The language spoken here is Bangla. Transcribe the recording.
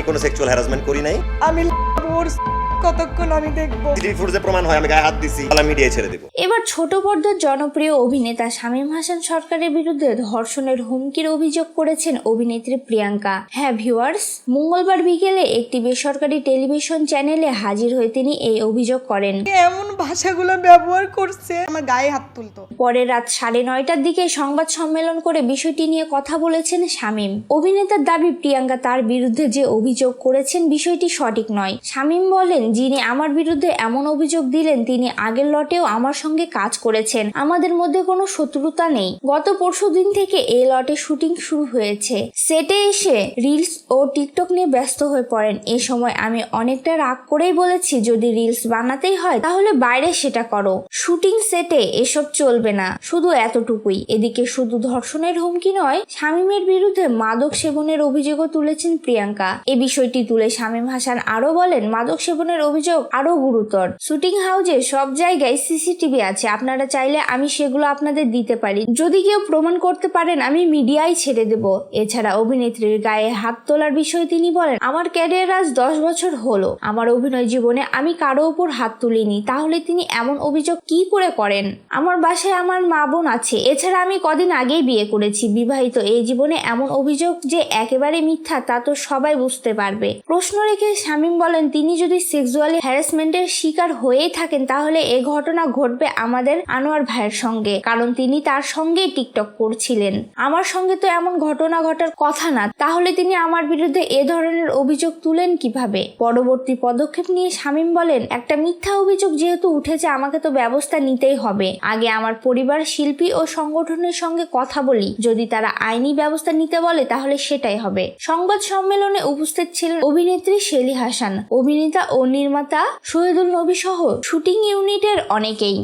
কোনো সেক্সুয়াল হ্যারাসমেন্ট করি নাই। আমি ওর কতক্ষণ আমি দেখব? সিটিভি ফুটেজে প্রমাণ হয় আমি গায়ে হাত দিছি তাহলে মিডিয়ায় ছেড়ে দেবো। এবার ছোট পর্দার জনপ্রিয় অভিনেতা শামীম হাসান সরকারের বিরুদ্ধে ধর্ষণের হুমকির অভিযোগ করেছেন অভিনেত্রী প্রিয়াঙ্কা। হ্যাঁ ভিউয়ার্স মঙ্গলবার বিকেলে একটি বেসরকারি টেলিভিশন চ্যানেলে হাজির হয়ে তিনি এই অভিযোগ করেন। এমন ভাষাগুলো ব্যবহার করছে? আমার গায়ে হাত তুলতো। পরে রাত সাড়ে নয়টার দিকে সংবাদ সম্মেলন করে বিষয়টি নিয়ে কথা বলেছেন শামীম। অভিনেতার দাবি প্রিয়াঙ্কা তার বিরুদ্ধে যে অভিযোগ করেছেন বিষয়টি সঠিক নয়। শামীম বলেন, যিনি আমার বিরুদ্ধে এমন অভিযোগ দিলেন, তিনি আগের লটেও আমার সঙ্গে কাজ করেছেন। আমাদের মধ্যে কোনো শত্রুতা নেই। গত পরশু দিন থেকে এই লটে শুটিং শুরু হয়েছে। সেটে এসে রিলস ও টিকটক নিয়ে ব্যস্ত হয়ে পড়েন। এ সময় আমি অনেকটা রাগ করেই বলেছি, যদি রিলস বানাতেই হয়, তাহলে বাইরে সেটা করো। শুটিং সেটে এসব চলবে না। শুধু এতটুকুই। এদিকে শুধু ধর্ষণের হুমকি নয়, শামীমের বিরুদ্ধে মাদক সেবনের অভিযোগও তুলেছেন প্রিয়াঙ্কা। এ বিষয়টি তুলে শামীম হাসান আরও বলেন মাদক সেবনের অভিযোগ আরও গুরুতর। শুটিং হাউজে সব জায়গায় সিসিটিভি আছে, আপনারা চাইলে আমি সেগুলো আপনাদের দিতে পারি। যদি কেউ প্রমাণ করতে পারেন, আমি মিডিয়ায় ছেড়ে দেব। এছাড়া অভিনেত্রীর গায়ে হাত তোলার বিষয়ে তিনি বলেন, আমার ক্যারিয়ার আজ দশ বছর হলো। আমার অভিনয় জীবনে আমি কারও উপর হাত তুলিনি। তাহলে তিনি এমন অভিযোগ কি করে করেন? আমার বাসায় আমার মা বোন আছে। এছাড়া আমি কদিন আগেই বিয়ে করেছি। বিবাহিত এই জীবনে এমন অভিযোগ যে একেবারে মিথ্যা, তা তো সবাই বুঝতে পারবে। প্রশ্ন রেখে শামীম বলেন তিনি যদি সেক্সুয়ালি হ্যারাসমেন্টের শিকার হয়েই থাকেন, তাহলে এ ঘটনা ঘটবে আমাদের আনোয়ার ভাইয়ের সঙ্গে। কারণ তিনি তার সঙ্গেই টিকটক করছিলেন। আমার সঙ্গে তো এমন ঘটনা ঘটার কথা না। তাহলে তিনি আমার বিরুদ্ধে এ ধরনের অভিযোগ তুলেন কীভাবে? পরবর্তী পদক্ষেপ নিয়ে শামীম বলেন, একটা মিথ্যা অভিযোগ যেহেতু উঠেছে, আমাকে তো ব্যবস্থা নিতেই হবে। আগে আমার পরিবার, শিল্পী ও সংগঠনের সঙ্গে কথা বলি। যদি তারা আইনি ব্যবস্থা নিতে বলে, তাহলে সেটাই হবে। সংবাদ সম্মেলনে উপস্থিত ছিলেন অভিনেত্রী শেলি হাসান। অভিনেতা ও নির্মাতা শহীদুল নবী সহ শুটিং ইউনিটের অনেকেই।